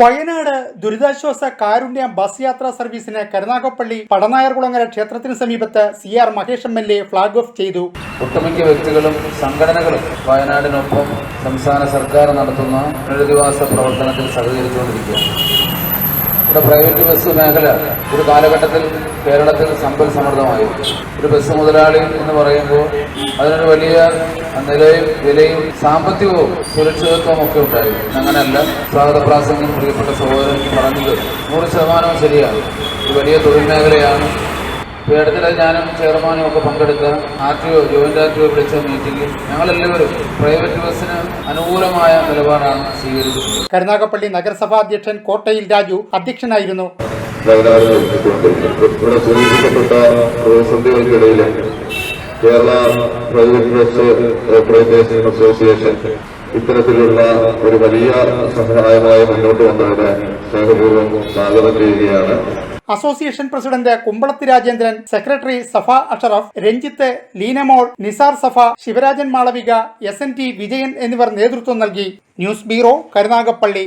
വയനാട് ദുരിതാശ്വാസ കാരുണ്യ ബസ് യാത്രാ സർവീസിന് കരുനാഗപ്പള്ളി പടനായർകുളങ്ങര ക്ഷേത്രത്തിന് സമീപത്ത് C R Mahesh M L A flag off ചെയ്തു. ഒട്ടുമിക്ക വ്യക്തികളും സംഘടനകളും വയനാടിനൊപ്പം സംസ്ഥാന സർക്കാർ നടത്തുന്ന പുനരധിവാസ പ്രവർത്തനത്തിൽ സഹകരിച്ചുകൊണ്ടിരിക്കുകയാണ്. ഇവിടെ പ്രൈവറ്റ് ബസ് മേഖല ഒരു കാലഘട്ടത്തിൽ കേരളത്തിൽ സമ്പൽ സമൃദ്ധമായി ഒരു ബസ് മുതലാളി എന്ന് പറയുമ്പോൾ അതിനൊരു വലിയ നിലയും വിലയും സാമ്പത്തികവും സുരക്ഷിതത്വവും ഒക്കെ ഉണ്ടായിരുന്നു. അങ്ങനെയല്ല. സ്വാഗത പ്രാസംഗം പ്രിയപ്പെട്ട സഹോദരൻ പറഞ്ഞത് നൂറ് ശതമാനവും ശരിയാണ്. ഒരു വലിയ തൊഴിൽ മേഖലയാണ്. അടുത്തിടെ ഞാനും ചെയർമാനും ഒക്കെ പങ്കെടുത്ത R T O joint R T O വിളിച്ച മീറ്റിംഗിൽ ഞങ്ങളെല്ലാവരും പ്രൈവറ്റ് ബസ്സിന് അനുകൂലമായ നിലപാടാണ് സ്വീകരിച്ചത്. കരുനാഗപ്പള്ളി നഗരസഭാ അധ്യക്ഷൻ കോട്ടയിൽ രാജു അധ്യക്ഷനായിരുന്നു. വയനാട് നിർമ്മിച്ചുകൊണ്ടിരിക്കുന്നത് ഇവിടെ സൂചിപ്പിക്കപ്പെട്ട പ്രതിസന്ധികൾക്കിടയിൽ Kerala private bus operators association ഇത്തരത്തിലുള്ള ഒരു വലിയ സഹായമായി മുന്നോട്ട് വന്നതിന് സ്നേഹപൂർവം സ്വാഗതം ചെയ്യുകയാണ്. Association president Kumbalathi Rajendran secretary Safa Ashraf Ranjith Leenamol Nisar Safa Sivarajan Malavika S N T Vijayan എന്നിവർ നേതൃത്വം നൽകി. News bureau Karunagappally.